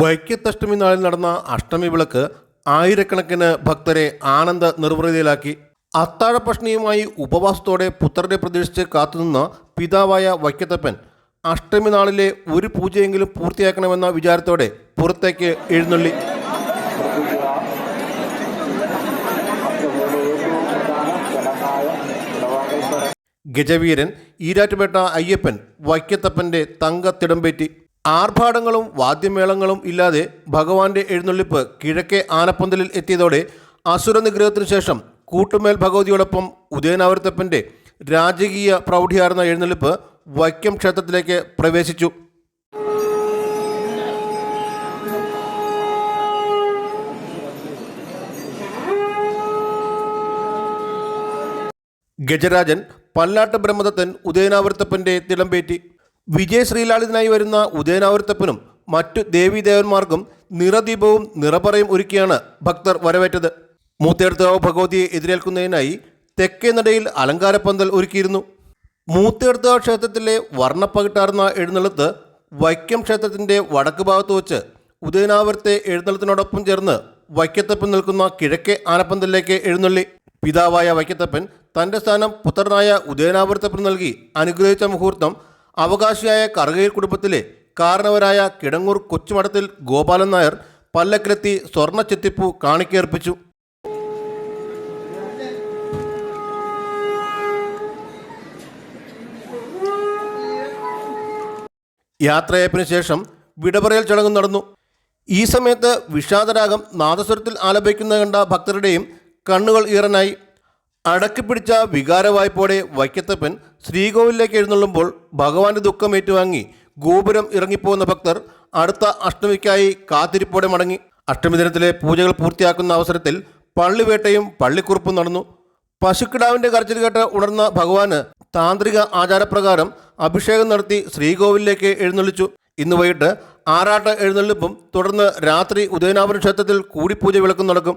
വൈക്കത്തഷ്ടമി നാളിൽ നടന്ന അഷ്ടമി വിളക്ക് ആയിരക്കണക്കിന് ഭക്തരെ ആനന്ദ നിർവൃതിയിലാക്കി. അത്താഴപ്രശ്നിയുമായി ഉപവാസത്തോടെ പുത്രരെ പ്രതീക്ഷിച്ച് കാത്തുനിന്ന പിതാവായ വൈക്കത്തപ്പൻ അഷ്ടമി നാളിലെ ഒരു പൂജയെങ്കിലും പൂർത്തിയാക്കണമെന്ന വിചാരത്തോടെ പുറത്തേക്ക് എഴുന്നള്ളി. ഗജവീരൻ ഈരാറ്റുപേട്ട അയ്യപ്പൻ വൈക്കത്തപ്പന്റെ തങ്കത്തിടമ്പേറ്റി ആർഭാടങ്ങളും വാദ്യമേളങ്ങളും ഇല്ലാതെ ഭഗവാന്റെ എഴുന്നള്ളിപ്പ് കിഴക്കേ ആനപ്പന്തലിൽ എത്തിയതോടെ അസുര നിഗ്രഹത്തിനു ശേഷം കൂട്ടുമേൽ ഭഗവതിയോടൊപ്പം ഉദയനാവർത്തപ്പന്റെ രാജകീയ പ്രൗഢിയാർന്ന എഴുന്നള്ളിപ്പ് വൈക്കം ക്ഷേത്രത്തിലേക്ക് പ്രവേശിച്ചു. ഗജരാജൻ പല്ലാട്ട് ബ്രഹ്മദത്തൻ ഉദയനാവർത്തപ്പന്റെ തിടമ്പേറ്റി വിജയ ശ്രീലാളിതനായി വരുന്ന ഉദയനാവർത്തപ്പനും മറ്റു ദേവീദേവന്മാർക്കും നിറദീപവും നിറപറയും ഒരുക്കിയാണ് ഭക്തർ വരവേറ്റത്. മൂത്തേടുത്താവ് ഭഗവതിയെ എതിരേൽക്കുന്നതിനായി തെക്കേ നടയിൽ അലങ്കാരപ്പന്തൽ ഒരുക്കിയിരുന്നു. മൂത്തേടുത്താവ് ക്ഷേത്രത്തിലെ വർണപ്പകിട്ടാർന്ന എഴുന്നള്ളത്ത് വൈക്കം ക്ഷേത്രത്തിന്റെ വടക്ക് ഭാഗത്ത് വച്ച് ഉദയനാവരത്തെ എഴുന്നള്ളത്തിനോടൊപ്പം ചേർന്ന് വൈക്കത്തപ്പൻ നിൽക്കുന്ന കിഴക്കേ ആനപ്പന്തലിലേക്ക് എഴുന്നള്ളി. പിതാവായ വൈക്കത്തപ്പൻ തന്റെ സ്ഥാനം പുത്രനായ ഉദയനാവർത്തപ്പൻ നൽകി അനുഗ്രഹിച്ച മുഹൂർത്തം അവകാശിയായ കറുകയിൽ കുടുംബത്തിലെ കാരണവരായ കിടങ്ങൂർ കൊച്ചുമഠത്തിൽ ഗോപാലൻ നായർ പല്ലക്കിലെത്തി സ്വർണ ചെത്തിപ്പൂ കാണിക്കേർപ്പിച്ചു യാത്രയപ്പിന് ശേഷം വിടപറയൽ ചടങ്ങ് നടന്നു. ഈ സമയത്ത് വിഷാദരാഗം നാദസ്വരത്തിൽ ആലപിക്കുന്ന കണ്ട ഭക്തരുടെയും കണ്ണുകൾ ഈറനായി. അടക്കിപ്പിടിച്ച വികാരവായ്പോടെ വൈക്കത്തപ്പൻ ശ്രീകോവിലേക്ക് എഴുന്നള്ളുമ്പോൾ ഭഗവാന്റെ ദുഃഖം ഏറ്റുവാങ്ങി ഗോപുരം ഇറങ്ങിപ്പോകുന്ന ഭക്തർ അടുത്ത അഷ്ടമിക്കായി കാത്തിരിപ്പോടെ മടങ്ങി. അഷ്ടമി ദിനത്തിലെ പൂജകൾ പൂർത്തിയാക്കുന്ന അവസരത്തിൽ പള്ളിവേട്ടയും പള്ളിക്കുറുപ്പും നടന്നു. പശുക്കിടാവിന്റെ കരച്ചിൽ കേട്ട് ഉണർന്ന ഭഗവാന് താന്ത്രിക ആചാരപ്രകാരം അഭിഷേകം നടത്തി ശ്രീകോവിലേക്ക് എഴുന്നള്ളിച്ചു. ഇന്ന് വൈകിട്ട് ആറാട്ട് എഴുന്നള്ളിപ്പും തുടർന്ന് രാത്രി ഉദയനാപുരം ക്ഷേത്രത്തിൽ കൂടിപ്പൂജ വിളക്കും നടക്കും.